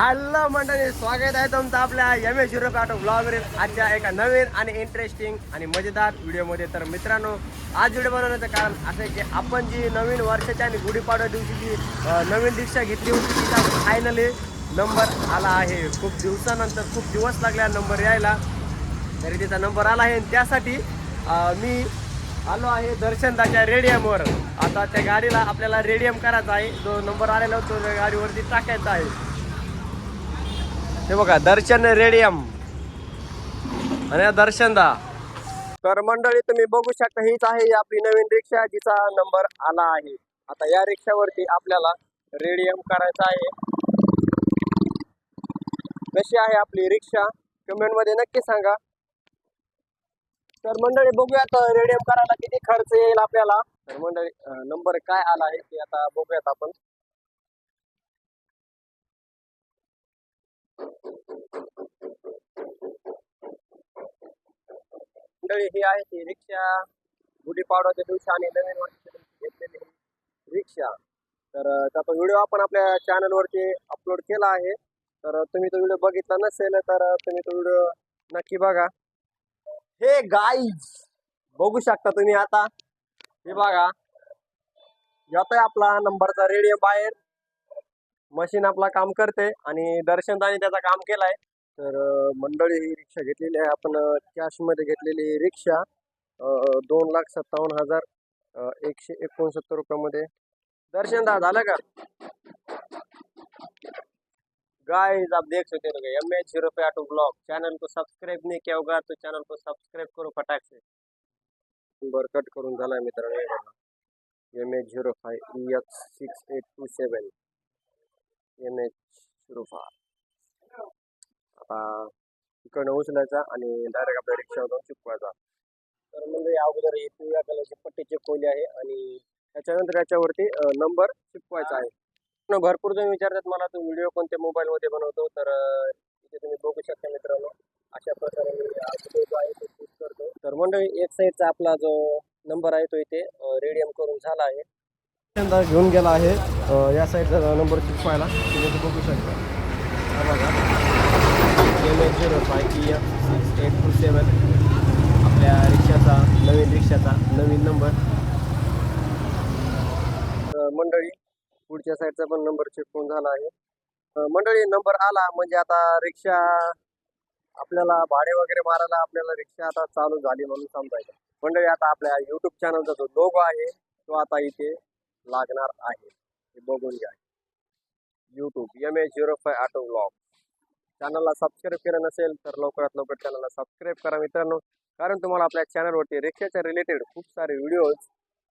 Hello मंडळी स्वागत आहे तुमचं आपल्या एम एस युरोप ऑटो ब्लॉगवरील आजच्या एका नवीन आणि इंटरेस्टिंग आणि मजेदार व्हिडिओमध्ये तर मित्रांनो आज व्हिडिओ बनवण्याचं कारण असं आहे की आपण जी नवीन वर्षाच्या आणि गुढीपाडव्या दिवशी जी नवीन दीक्षा घेतली होती तिचा फायनली नंबर आला आहे. खूप दिवसानंतर खूप दिवस लागला नंबर यायला. तरी तिचा नंबर आला आहे. आणि त्यासाठी मी आलो आहे दर्शनदाच्या रेडियमवर आता त्या गाडीला आपल्याला रेडियम करायचा आहे. जो नंबर आलेला तो त्या गाडीवरती टाकायचा आहे. हे बघा दर्शन रेडियम. आणि दर्शन दा. तर मंडळी तुम्ही बघू शकता हीच आहे आपली नवीन रिक्षा जिचा नंबर आला आहे. आता या रिक्षावरती आपल्याला रेडियम करायचा आहे. कशी आहे आपली रिक्षा? कमेंटमध्ये नक्की सांगा. तर मंडळी बघूयात रेडियम करायला किती खर्च येईल आपल्याला. तर मंडळी नंबर काय आला आहे ते आता बघूयात आपण. मंडळी ही आहे ती रिक्षा. गुढीपाडव्याच्या दिवशी आणि नवीन वर्षाच्या दिवशी घेतलेली रिक्षा. तर त्याचा व्हिडिओ आपण आपल्या चॅनलवरती अपलोड केला आहे. तर तुम्ही तो व्हिडिओ बघितला नसेल तर तुम्ही तो व्हिडिओ नक्की बघा. हे गाईज बघू शकता तुम्ही आता. हे बघा. येतोय आपला नंबरचा रेडिओ बाहेर. मशीन आपला काम करते आणि दर्शनदानी त्याचा काम केलाय. तर मंडळी ही रिक्षा घेतलेली आहे. आपण कॅशमध्ये घेतलेली ही रिक्षा दोन लाख सत्तावन्न हजार एकशे एकोणसत्तर रुपयामध्ये. दर्शन दा झालं का? गाइस आप देख सकते हो एम एच जीरो पे ऑटो ब्लॉग चैनल को सब्सक्राइब नहीं किया होगा तो चैनल को सब्सक्राइब करो फटाक से. नंबर कट करून झालाय मित्रांनो M H zero five E X six eight two seven M H zero आता इकडनं उचलायचा आणि डायरेक्ट आपल्या रिक्षावर जाऊन चिपवायचा तर म्हणजे अगोदर हे पिवळ्या कलरची पट्टी चिपकवली आहे आणि त्याच्यानंतर याच्यावरती नंबर चिपवायचा आहे. भरपूर जण विचारतात मला तो व्हिडिओ कोणत्या मोबाईलमध्ये बनवतो? तर इथे तुम्ही बघू शकता मित्रांनो अशा प्रकारे मी व्हिडिओ जो आहे तो शूट करतो. तर मंडळी एक साईडचा आपला जो नंबर आहे तो इथे रेडियम करून झाला आहे. पहिल्यांदा घेऊन गेला आहे. या साईडचा नंबर चिपवायला तुम्ही बघू शकता. हा बघा. M H zero five P F six eight two seven आपल्या रिक्षाचा नवीन रिक्षाचा नवीन नंबर मंडळी पुढच्या साईडचा पण नंबर चेक करून झाला आहे. मंडळी नंबर आला म्हणजे आता रिक्षा आपल्याला भाडे वगैरे मारायला आपल्याला रिक्षा आता चालू झाली म्हणून समजायचं. मंडळी आता आपल्या युट्यूब चॅनलचा जो लोगो आहे तो आता इथे लागणार आहे. हे बघून घ्या. YouTube M A zero five auto blog चॅनलला सबस्क्राईब केलं नसेल तर लवकरात लवकर चॅनलला सबस्क्राईब करा मित्रांनो. कारण तुम्हाला आपल्या चॅनलवरती रिक्षाच्या रिलेटेड खूप सारे व्हिडिओज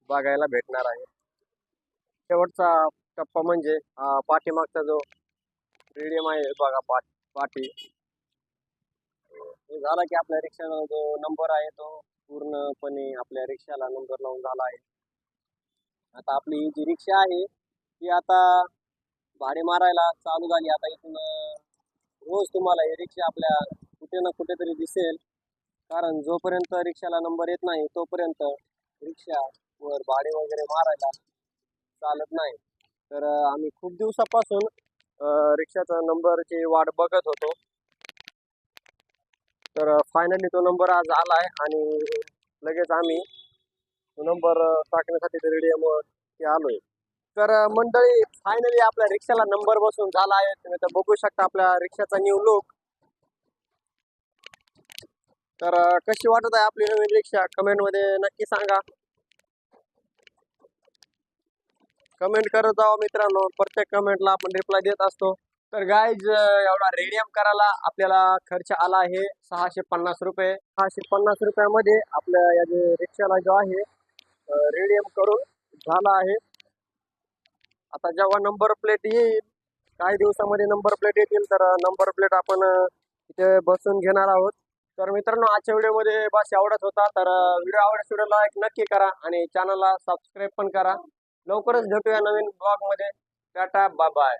बघायला भेटणार आहे. शेवटचा टप्पा म्हणजे पाठीमागचा जो रेडियम आहे बघा पाठ पाठी. हे झाला की आपल्या रिक्षाला जो नंबर आहे तो पूर्णपणे आपल्या रिक्षाला नंबर लावून झाला आहे. आता आपली जी रिक्षा आहे ती आता भाडे मारायला चालू झाली. आता इथून रोज तुम्हाला ही रिक्षा आपल्या कुठे ना कुठेतरी दिसेल. कारण जोपर्यंत रिक्षाला नंबर येत नाही तोपर्यंत रिक्षा वर भाडे वगैरे मारायला चालत नाही. तर आम्ही खूप दिवसापासून रिक्षाचा नंबरची वाट बघत होतो. तर फायनली तो नंबर आज आला आहे आणि लगेच आम्ही नंबर टाकण्यासाठी रेडियमवरती आलोय. तर मंडळी फायनली आपल्या रिक्षाला नंबर बसून झाला आहे. तुम्ही तर बघू शकता आपल्या रिक्षाचा न्यू लुक तर कशी वाटत आहे आपली नवीन रिक्षा? कमेंटमध्ये नक्की सांगा. कमेंट करत जावा मित्रांनो. प्रत्येक कमेंटला आपण रिप्लाय देत असतो. तर गाईज एवढा रेडियम करायला आपल्याला खर्च आला आहे सहाशे पन्नास रुपये. सहाशे पन्नास रुपयामध्ये आपल्या या जे रिक्षाला जो आहे रेडियम करून झाला आहे. आता जेव्हा नंबर प्लेट येईल काही दिवसामध्ये नंबर प्लेट येतील तर नंबर प्लेट आपण इथे बसून घेणार आहोत. तर मित्रांनो आजच्या व्हिडिओमध्ये बस आवडत होता तर व्हिडिओ आवडत व्हिडिओला एक नक्की करा आणि चॅनलला सबस्क्राईब पण करा. लवकरच भेटूया नवीन ब्लॉगमध्ये टाटा बाय बाय